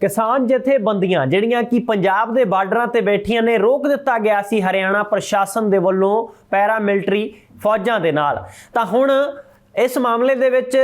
ਕਿਸਾਨ ਜਥੇਬੰਦੀਆਂ ਜਿਹੜੀਆਂ ਕਿ ਪੰਜਾਬ ਦੇ ਬਾਰਡਰਾਂ ਤੇ ਬੈਠੀਆਂ ਨੇ, ਰੋਕ ਦਿੱਤਾ ਗਿਆ ਸੀ ਹਰਿਆਣਾ ਪ੍ਰਸ਼ਾਸਨ ਦੇ ਵੱਲੋਂ ਪੈਰਾ ਮਿਲਟਰੀ ਫੌਜਾਂ ਦੇ ਨਾਲ ਤਾਂ ਹੁਣ ਇਸ ਮਾਮਲੇ ਦੇ ਵਿੱਚ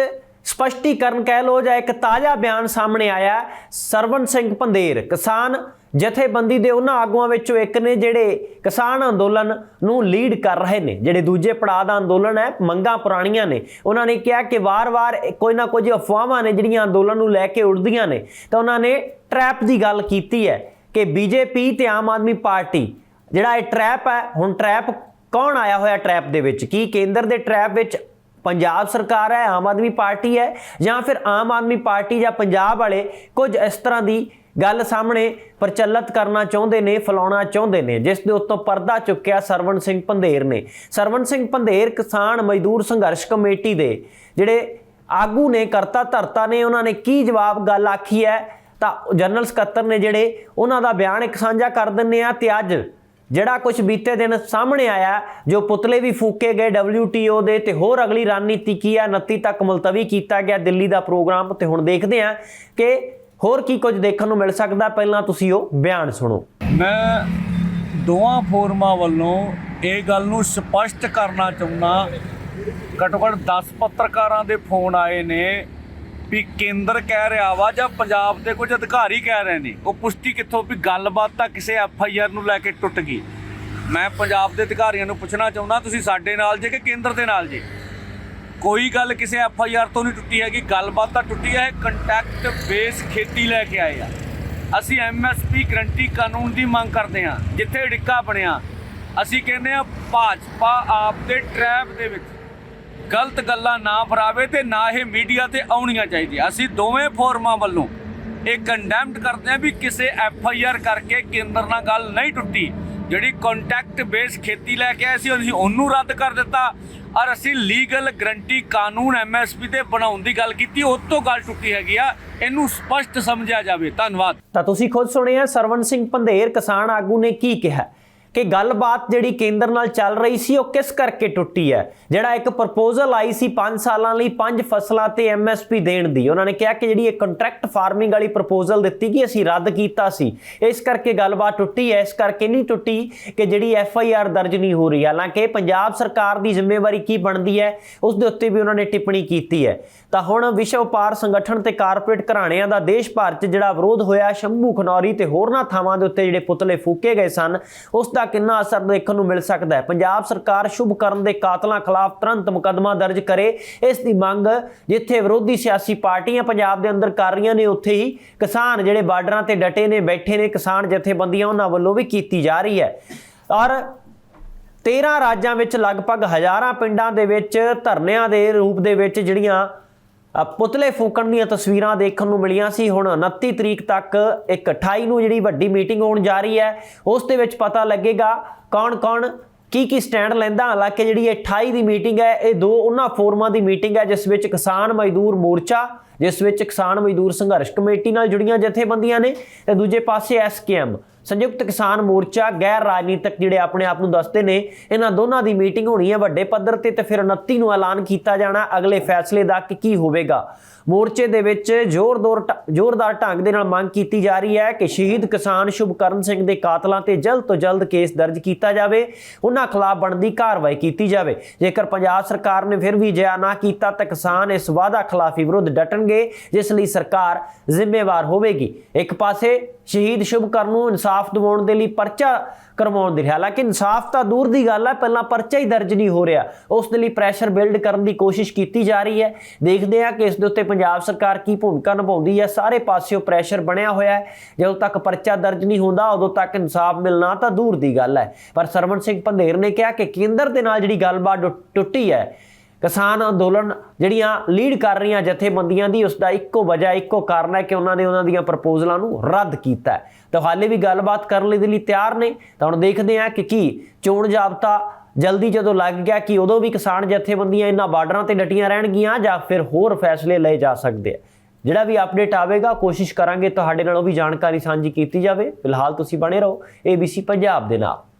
ਸਪਸ਼ਟੀਕਰਨ ਕਹਿ ਲੋ ਜਾਂ ਇੱਕ ਤਾਜ਼ਾ ਬਿਆਨ ਸਾਹਮਣੇ ਆਇਆ ਹੈ। ਸਰਵਨ ਸਿੰਘ ਪੰਦੇਰ, ਕਿਸਾਨ ਜਥੇਬੰਦੀ ਦੇ ਉਹਨਾਂ ਆਗੂਆਂ ਵਿੱਚੋਂ ਇੱਕ ਨੇ ਜਿਹੜੇ ਕਿਸਾਨ ਅੰਦੋਲਨ ਨੂੰ ਲੀਡ ਕਰ ਰਹੇ ਨੇ, ਜਿਹੜੇ ਦੂਜੇ ਪੜਾਅ ਦਾ ਅੰਦੋਲਨ ਹੈ, ਮੰਗਾਂ ਪੁਰਾਣੀਆਂ ਨੇ। ਉਹਨਾਂ ਨੇ ਕਿਹਾ ਕਿ ਵਾਰ-ਵਾਰ ਕੋਈ ਨਾ ਕੁਝ ਅਫਵਾਹਾਂ ਨੇ ਜਿਹੜੀਆਂ ਅੰਦੋਲਨ ਨੂੰ ਲੈ ਕੇ ਉੱਡਦੀਆਂ ਨੇ। ਤਾਂ ਉਹਨਾਂ ਨੇ ਟਰੈਪ ਦੀ ਗੱਲ ਕੀਤੀ ਹੈ ਕਿ ਬੀਜੇਪੀ ਤੇ ਆਮ ਆਦਮੀ ਪਾਰਟੀ, ਜਿਹੜਾ ਇਹ ਟਰੈਪ ਹੈ, ਹੁਣ ਟਰੈਪ ਕੌਣ ਆਇਆ ਹੋਇਆ ਟਰੈਪ ਦੇ ਵਿੱਚ? ਕੀ ਕੇਂਦਰ ਦੇ ਟਰੈਪ ਵਿੱਚ ਪੰਜਾਬ ਸਰਕਾਰ ਹੈ, ਆਮ ਆਦਮੀ ਪਾਰਟੀ ਹੈ ਜਾਂ ਫਿਰ ਆਮ ਆਦਮੀ ਪਾਰਟੀ ਜਾਂ ਪੰਜਾਬ ਵਾਲੇ ਕੁਝ ਇਸ ਤਰ੍ਹਾਂ ਦੀ ਗੱਲ ਸਾਹਮਣੇ ਪ੍ਰਚਲਿਤ ਕਰਨਾ ਚਾਹੁੰਦੇ ਨੇ, ਫਲਾਉਣਾ ਚਾਹੁੰਦੇ ਨੇ। ਜਿਸ ਦੇ ਉੱਤੋਂ ਪਰਦਾ ਚੁੱਕਿਆ ਸਰਵਣ ਸਿੰਘ ਪੰਧੇਰ ਨੇ। ਸਰਵਣ ਸਿੰਘ ਪੰਧੇਰ ਕਿਸਾਨ ਮਜ਼ਦੂਰ ਸੰਘਰਸ਼ ਕਮੇਟੀ ਦੇ ਜਿਹੜੇ ਆਗੂ ਨੇ, ਕਰਤਾ ਧਰਤਾ ਨੇ, ਉਹਨਾਂ ਨੇ ਕੀ ਜਵਾਬ ਗੱਲ ਆਖੀ ਹੈ? ਤਾਂ ਜਨਰਲ ਸਕੱਤਰ ਨੇ ਜਿਹੜੇ ਉਹਨਾਂ ਦਾ ਬਿਆਨ ਇੱਕ ਸਾਂਝਾ ਕਰ ਦਿੰਨੇ ਆ ਤੇ ਅੱਜ ਜਿਹੜਾ ਕੁਝ ਬੀਤੇ ਦਿਨ ਸਾਹਮਣੇ ਆਇਆ, ਜੋ ਪੁਤਲੇ ਵੀ ਫੂਕੇ ਗਏ WTO ਦੇ ਤੇ ਹੋਰ ਅਗਲੀ ਰਣਨੀਤੀ ਕੀ ਹੈ? 29 ਤੱਕ ਮੁਲਤਵੀ ਕੀਤਾ ਗਿਆ ਦਿੱਲੀ ਦਾ ਪ੍ਰੋਗਰਾਮ ਤੇ ਹੁਣ ਦੇਖਦੇ ਹਾਂ ਕਿ ਹੋਰ ਕੀ ਕੁਝ ਦੇਖਣ ਨੂੰ ਮਿਲ ਸਕਦਾ? ਪਹਿਲਾਂ ਤੁਸੀਂ ਉਹ ਬਿਆਨ ਸੁਣੋ। ਮੈਂ ਦੋਵਾਂ ਫੋਰਮਾਂ ਵੱਲੋਂ ਇਹ ਗੱਲ ਨੂੰ ਸਪਸ਼ਟ ਕਰਨਾ ਚਾਹੁੰਦਾ ਘੱਟੋ ਘੱਟ 10 ਪੱਤਰਕਾਰਾਂ ਦੇ ਫੋਨ ਆਏ ਨੇ ਵੀ ਕੇਂਦਰ ਕਹਿ ਰਿਹਾ ਵਾ ਜਾਂ ਪੰਜਾਬ ਦੇ ਕੁਝ ਅਧਿਕਾਰੀ ਕਹਿ ਰਹੇ ਨੇ। ਉਹ ਪੁਸ਼ਟੀ ਕਿੱਥੋਂ? ਵੀ ਗੱਲਬਾਤ ਤਾਂ ਕਿਸੇ ਐਫ ਆਈ ਆਰ ਨੂੰ ਲੈ ਕੇ ਟੁੱਟ ਗਈ। ਮੈਂ ਪੰਜਾਬ ਦੇ ਅਧਿਕਾਰੀਆਂ ਨੂੰ ਪੁੱਛਣਾ ਚਾਹੁੰਦਾ, ਤੁਸੀਂ ਸਾਡੇ ਨਾਲ ਜੇ ਕਿ ਕੇਂਦਰ ਦੇ ਨਾਲ ਜੇ? ਕੋਈ ਗੱਲ ਕਿਸੇ ਐਫ ਆਈ ਆਰ ਤੋਂ ਨਹੀਂ ਟੁੱਟੀ ਹੈਗੀ, ਗੱਲਬਾਤ ਤਾਂ ਟੁੱਟੀ ਹੈ ਕੰਟੈਕਟ ਬੇਸ ਖੇਤੀ ਲੈ ਕੇ ਆਏ ਆ। ਅਸੀਂ ਐਮ ਐਸ ਪੀ ਗਰੰਟੀ ਕਾਨੂੰਨ ਦੀ ਮੰਗ ਕਰਦੇ ਹਾਂ, ਜਿੱਥੇ ਡਿੱਕਾ ਬਣਿਆ। ਅਸੀਂ ਕਹਿੰਦੇ ਆ ਭਾਜਪਾ ਆਪ ਦੇ ਟਰੈਪ ਦੇ ਵਿੱਚ ਗਲਤ ਗੱਲਾਂ ਨਾ ਫਰਾਵੇ ਤੇ ਨਾ ਇਹ ਮੀਡੀਆ ਤੇ ਆਉਣੀਆਂ ਚਾਹੀਦੀਆਂ। ਅਸੀਂ ਦੋਵੇਂ ਫੋਰਮਾਂ ਵੱਲੋਂ ਇਹ ਕੰਡੈਮਡ ਕਰਦੇ ਆ ਵੀ ਕਿਸੇ ਐਫ ਆਈ ਆਰ ਕਰਕੇ ਕੇਂਦਰ ਨਾਲ ਗੱਲ ਨਹੀਂ ਟੁੱਟੀ। ਜਿਹੜੀ ਕੰਟੈਕਟ ਬੇਸ ਖੇਤੀ ਲੈ ਕੇ ਆਏ ਸੀ, ਅਸੀਂ ਉਹਨੂੰ ਰੱਦ ਕਰ ਦਿੱਤਾ। ਔਰ ਅਸੀਂ ਲੀਗਲ ਗਰੰਟੀ ਕਾਨੂੰਨ ਐਮਐਸਪੀ ਤੇ ਬਣਾਉਣ ਦੀ ਗੱਲ ਕੀਤੀ, ਉਹ ਤੋਂ ਗੱਲ ਟੁੱਟੀ ਹੈਗੀ ਆ। ਇਹਨੂੰ ਸਪਸ਼ਟ ਸਮਝਿਆ ਜਾਵੇ। ਧੰਨਵਾਦ। ਤਾਂ ਤੁਸੀਂ ਖੁਦ ਸੁਣਿਆ ਸਰਵਨ ਸਿੰਘ ਪੰਧੇਰ ਕਿਸਾਨ ਆਗੂ ਨੇ ਕੀ ਕਿਹਾ? ਕਿ ਗੱਲਬਾਤ ਜਿਹੜੀ ਕੇਂਦਰ ਨਾਲ ਚੱਲ ਰਹੀ ਸੀ, ਉਹ ਕਿਸ ਕਰਕੇ ਟੁੱਟੀ ਹੈ? ਜਿਹੜਾ ਇੱਕ ਪ੍ਰਪੋਜ਼ਲ ਆਈ ਸੀ 5 ਸਾਲਾਂ ਲਈ 5 ਫਸਲਾਂ ਤੇ ਐਮਐਸਪੀ ਦੇਣ ਦੀ। ਉਹਨਾਂ ਨੇ ਕਿਹਾ ਕਿ ਜਿਹੜੀ ਇਹ ਕੰਟਰੈਕਟ ਫਾਰਮਿੰਗ ਵਾਲੀ ਪ੍ਰਪੋਜ਼ਲ ਦਿੱਤੀ ਗਈ, ਅਸੀਂ ਰੱਦ ਕੀਤਾ ਸੀ। ਇਸ ਕਰਕੇ ਗੱਲਬਾਤ ਟੁੱਟੀ ਹੈ, ਇਸ ਕਰਕੇ ਨਹੀਂ ਟੁੱਟੀ ਕਿ ਜਿਹੜੀ ਐਫ ਆਈ ਆਰ ਦਰਜ ਨਹੀਂ ਹੋ ਰਹੀ। ਹਾਲਾਂਕਿ ਪੰਜਾਬ ਸਰਕਾਰ ਦੀ ਜ਼ਿੰਮੇਵਾਰੀ ਕੀ ਬਣਦੀ ਹੈ, ਉਸ ਦੇ ਉੱਤੇ ਵੀ ਉਹਨਾਂ ਨੇ ਟਿੱਪਣੀ ਕੀਤੀ ਹੈ। ਤਾਂ ਹੁਣ ਵਿਸ਼ਵ ਵਪਾਰ ਸੰਗਠਨ ਤੇ ਕਾਰਪੋਰੇਟ ਘਰਾਣਿਆਂ ਦਾ ਦੇਸ਼ ਭਰ 'ਚ ਜਿਹੜਾ ਵਿਰੋਧ ਹੋਇਆ, ਸ਼ੰਭੂ ਖਨੌਰੀ ਤੇ ਹੋਰਨਾਂ ਥਾਵਾਂ ਦੇ ਉੱਤੇ ਜਿਹੜੇ ਪੁਤਲੇ ਫੂਕੇ ਗਏ ਸਨ, ਉਸ ਦਾ ਕਿੰਨਾ ਅਸਰ ਦੇਖਣ ਨੂੰ ਮਿਲ ਸਕਦਾ ਹੈ? ਪੰਜਾਬ ਸਰਕਾਰ ਸ਼ੁਭ ਕਰਨ ਦੇ ਕਾਤਲਾਂ ਖਿਲਾਫ ਤੁਰੰਤ ਮੁਕੱਦਮਾ ਦਰਜ ਕਰੇ। ਇਸ ਦੀ ਮੰਗ ਜਿੱਥੇ ਵਿਰੋਧੀ ਸਿਆਸੀ ਪਾਰਟੀਆਂ ਪੰਜਾਬ ਦੇ ਅੰਦਰ ਕਰ ਰਹੀਆਂ ਨੇ, ਉੱਥੇ ਹੀ ਕਿਸਾਨ ਜਿਹੜੇ ਬਾਰਡਰਾਂ ਤੇ ਡਟੇ ਨੇ, ਬੈਠੇ ਨੇ, ਕਿਸਾਨ ਜਥੇਬੰਦੀਆਂ ਉਹਨਾਂ ਵੱਲੋਂ ਵੀ ਕੀਤੀ ਜਾ ਰਹੀ ਹੈ। ਔਰ 13 ਰਾਜਾਂ ਵਿੱਚ ਲਗਭਗ ਹਜ਼ਾਰਾਂ ਪਿੰਡਾਂ ਦੇ ਵਿੱਚ ਧਰਨਿਆਂ ਦੇ ਰੂਪ ਦੇ ਵਿੱਚ ਜਿਹੜੀਆਂ ਪੁਤਲੇ ਫੂਕਣ ਦੀਆਂ ਤਸਵੀਰਾਂ ਦੇਖਣ ਨੂੰ ਮਿਲੀਆਂ ਸੀ। ਹੁਣ 29 ਤਰੀਕ ਤੱਕ ਇੱਕ 28 ਨੂੰ ਜਿਹੜੀ ਵੱਡੀ ਮੀਟਿੰਗ ਹੋਣ ਜਾ ਰਹੀ ਹੈ, ਉਸ ਦੇ ਵਿੱਚ ਪਤਾ ਲੱਗੇਗਾ ਕੌਣ-ਕੌਣ ਕੀ ਕੀ ਸਟੈਂਡ ਲੈਂਦਾ। ਹਾਲਾਂਕਿ ਜਿਹੜੀ ਇਹ 28 ਦੀ ਮੀਟਿੰਗ ਹੈ, ਇਹ ਦੋ ਉਹਨਾਂ ਫੋਰਮਾਂ ਦੀ ਮੀਟਿੰਗ ਹੈ, ਜਿਸ ਵਿੱਚ ਕਿਸਾਨ ਮਜ਼ਦੂਰ ਮੋਰਚਾ, ਜਿਸ ਵਿੱਚ ਕਿਸਾਨ ਮਜ਼ਦੂਰ ਸੰਘਰਸ਼ ਕਮੇਟੀ ਨਾਲ ਜੁੜੀਆਂ ਜਥੇਬੰਦੀਆਂ ਨੇ ਤੇ ਦੂਜੇ ਪਾਸੇ ਐਸਕੇਐਮ ਸੰਯੁਕਤ ਕਿਸਾਨ ਮੋਰਚਾ, ਗੈਰ ਰਾਜਨੀਤਿਕ ਜਿਹੜੇ ਆਪਣੇ ਆਪ ਨੂੰ ਦੱਸਦੇ ਨੇ, ਇਹਨਾਂ ਦੋਨਾਂ ਦੀ ਮੀਟਿੰਗ ਹੋਣੀ ਹੈ ਵੱਡੇ ਪੱਧਰ ਤੇ ਤੇ ਫਿਰ 29 ਨੂੰ ਐਲਾਨ ਕੀਤਾ ਜਾਣਾ, ਅਗਲੇ ਫੈਸਲੇ ਦਾ ਕਿ ਕੀ ਹੋਵੇਗਾ। ਮੋਰਚੇ ਦੇ ਵਿੱਚ ਜ਼ੋਰਦਾਰ ਢ- ਜ਼ੋਰਦਾਰ ਢੰਗ ਦੇ ਨਾਲ ਮੰਗ ਕੀਤੀ ਜਾ ਰਹੀ ਹੈ ਕਿ ਸ਼ਹੀਦ ਕਿਸਾਨ ਸ਼ੁਭਕਰਨ ਸਿੰਘ ਦੇ ਕਾਤਲਾਂ ਤੇ ਜਲਦ ਤੋਂ ਜਲਦ ਕੇਸ ਦਰਜ ਕੀਤਾ ਜਾਵੇ, ਉਹਨਾਂ ਖਿਲਾਫ ਬਣਦੀ ਕਾਰਵਾਈ ਕੀਤੀ ਜਾਵੇ। ਜੇਕਰ ਪੰਜਾਬ ਸਰਕਾਰ ਨੇ ਫਿਰ ਵੀ ਜਿਆ ਨਾ ਕੀਤਾ ਤਾਂ ਕਿਸਾਨ ਇਸ ਵਾਅਦਾ ਖਿਲਾਫੀ ਵਿਰੁੱਧ ਡਟਣਗੇ, ਜਿਸ ਲਈ ਸਰਕਾਰ ਜ਼ਿੰਮੇਵਾਰ ਹੋਵੇਗੀ। ਇੱਕ ਪਾਸੇ ਸ਼ਹੀਦ ਸ਼ੁਭਕਰਨ ਨੂੰ ਇਨਸਾਫ ਦਿਵਾਉਣ ਦੇ ਲਈ ਪਰਚਾ ਕਰਵਾਉਣ ਦੇ ਦੀ ਹਾਲਾਂਕਿ ਇਨਸਾਫ ਤਾਂ ਦੂਰ ਦੀ ਗੱਲ ਹੈ, ਪਹਿਲਾਂ ਪਰਚਾ ਹੀ ਦਰਜ ਨਹੀਂ ਹੋ ਰਿਹਾ। ਉਸ ਦੇ ਲਈ ਪ੍ਰੈਸ਼ਰ ਬਿਲਡ ਕਰਨ ਦੀ ਕੋਸ਼ਿਸ਼ ਕੀਤੀ ਜਾ ਰਹੀ ਹੈ। ਦੇਖਦੇ ਹਾਂ ਕਿ ਇਸ ਦੇ ਉੱਤੇ ਪੰਜਾਬ ਸਰਕਾਰ ਕੀ ਭੂਮਿਕਾ ਨਿਭਾਉਂਦੀ ਹੈ। ਸਾਰੇ ਪਾਸਿਓਂ ਪ੍ਰੈਸ਼ਰ ਬਣਿਆ ਹੋਇਆ ਹੈ। ਜਦੋਂ ਤੱਕ ਪਰਚਾ ਦਰਜ ਨਹੀਂ ਹੁੰਦਾ, ਉਦੋਂ ਤੱਕ ਇਨਸਾਫ ਮਿਲਣਾ ਤਾਂ ਦੂਰ ਦੀ ਗੱਲ ਹੈ। ਪਰ ਸਰਵਣ ਸਿੰਘ ਪੰਧੇਰ ਨੇ ਕਿਹਾ ਕਿ ਕੇਂਦਰ ਦੇ ਨਾਲ ਜਿਹੜੀ ਗੱਲਬਾਤ ਟੁ- ਟੁੱਟੀ ਹੈ ਕਿਸਾਨ ਅੰਦੋਲਨ ਜਿਹੜੀਆਂ ਲੀਡ ਕਰ ਰਹੀਆਂ ਜਥੇਬੰਦੀਆਂ ਦੀ ਉਸ ਦਾ ਇੱਕੋ ਵਜ੍ਹਾ, ਇੱਕੋ ਕਾਰਨ ਹੈ ਕਿ ਉਹਨਾਂ ਨੇ ਉਹਨਾਂ ਦੀਆਂ ਪ੍ਰਪੋਜ਼ਲਾਂ ਨੂੰ ਰੱਦ ਕੀਤਾ ਤਾਂ ਹਾਲੇ ਵੀ ਗੱਲਬਾਤ ਕਰਨ ਲਈ ਦੇ ਲਈ ਤਿਆਰ ਨੇ। ਤਾਂ ਹੁਣ ਦੇਖਦੇ ਹਾਂ ਕਿ ਕੀ ਚੋਣ ਜਾਬਤਾ ਜਲਦੀ ਜਦੋਂ ਲੱਗ ਗਿਆ, ਕਿ ਉਦੋਂ ਵੀ ਕਿਸਾਨ ਜਥੇਬੰਦੀਆਂ ਇਹਨਾਂ ਬਾਰਡਰਾਂ ਤੇ ਡਟੀਆਂ ਰਹਿਣਗੀਆਂ ਜਾਂ ਫਿਰ ਹੋਰ ਫੈਸਲੇ ਲਏ ਜਾ ਸਕਦੇ ਆ। ਜਿਹੜਾ ਵੀ ਅਪਡੇਟ ਆਵੇਗਾ, ਕੋਸ਼ਿਸ਼ ਕਰਾਂਗੇ ਤੁਹਾਡੇ ਨਾਲ ਉਹ ਵੀ ਜਾਣਕਾਰੀ ਸਾਂਝੀ ਕੀਤੀ ਜਾਵੇ। ਫਿਲਹਾਲ ਤੁਸੀਂ ਬਣੇ ਰਹੋ ABC ਪੰਜਾਬ ਦੇ ਨਾਲ।